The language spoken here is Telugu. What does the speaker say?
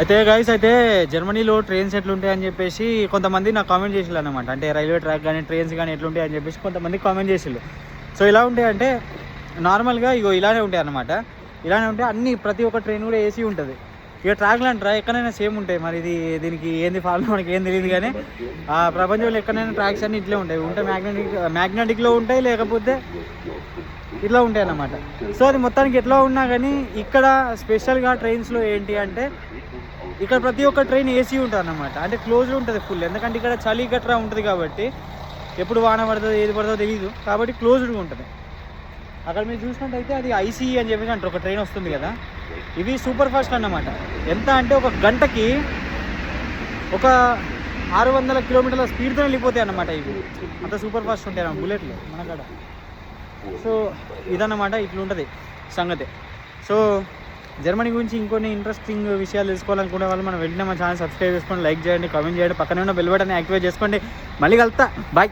అయితే గైస్ అయితే జర్మనీలో ట్రైన్స్ ఎట్లుంటాయి అని చెప్పేసి కొంతమంది నాకు కామెంట్ చేసిల్లు అనమాట అంటే రైల్వే ట్రాక్ కానీ ట్రైన్స్ కానీ ఎట్లుంటాయి అని చెప్పేసి కొంతమంది కామెంట్ చేసిల్లు సో ఇలా ఉంటాయి అంటే నార్మల్గా ఇగో ఇలానే ఉంటాయి అనమాట ఇలానే ఉంటాయి అన్ని ప్రతి ఒక్క ట్రైన్ కూడా ఏసీ ఉంటుంది. ఇక ట్రాక్లు అంటారా? ఎక్కడైనా సేమ్ ఉంటాయి. మరి ఇది దీనికి ఏంది ఫాలో మనకి ఏం తెలియదు కానీ ఆ ప్రపంచంలో ఎక్కడైనా ట్రాక్స్ అన్ని ఇట్లే ఉంటాయి. ఉంటే మ్యాగ్నెటిక్ మ్యాగ్నెటిక్లో ఉంటాయి లేకపోతే ఇట్లా ఉంటాయి అన్నమాట సో అది మొత్తానికి ఎట్లా ఉన్నా కానీ ఇక్కడ స్పెషల్గా ట్రైన్స్లో ఏంటి అంటే ఇక్కడ ప్రతి ఒక్క ట్రైన్ ఏసీ ఉంటుంది అన్నమాట అంటే క్లోజ్డ్ ఉంటుంది ఫుల్ ఎందుకంటే ఇక్కడ చలి గట్రా ఉంటుంది కాబట్టి ఎప్పుడు వాన పడుతుంది ఏది పడుతుందో తెలియదు కాబట్టి క్లోజ్డ్గా ఉంటుంది. అక్కడ మీరు చూసినట్టయితే అది ఐసీఈ అని చెప్పేసి అంటారు. ఒక ట్రైన్ వస్తుంది కదా. ఇవి సూపర్ ఫాస్ట్ అన్నమాట. ఎంత అంటే ఒక గంటకి ఒక ఆరు వందల కిలోమీటర్ల స్పీడ్తో వెళ్ళిపోతాయి అన్నమాట ఇవి. అంత సూపర్ ఫాస్ట్ ఉంటాయి బుల్లెట్లు మన కాడ. సో ఇదన్నమాట ఇట్లుంటుంది సంగతి. సో జర్మనీ గురించి ఇంకొన్ని ఇంట్రెస్టింగ్ విషయాలు తెలుసుకోవాలనుకునే వాళ్ళు మనం వెళ్ళిన మా ఛానల్ సబ్స్క్రైబ్ చేసుకోండి లైక్ చేయండి కామెంట్ చేయండి పక్కనే ఉన్న బెల్ బటన్ యాక్టివేట్ చేసుకోండి. మళ్ళీ కలుతా బాయ్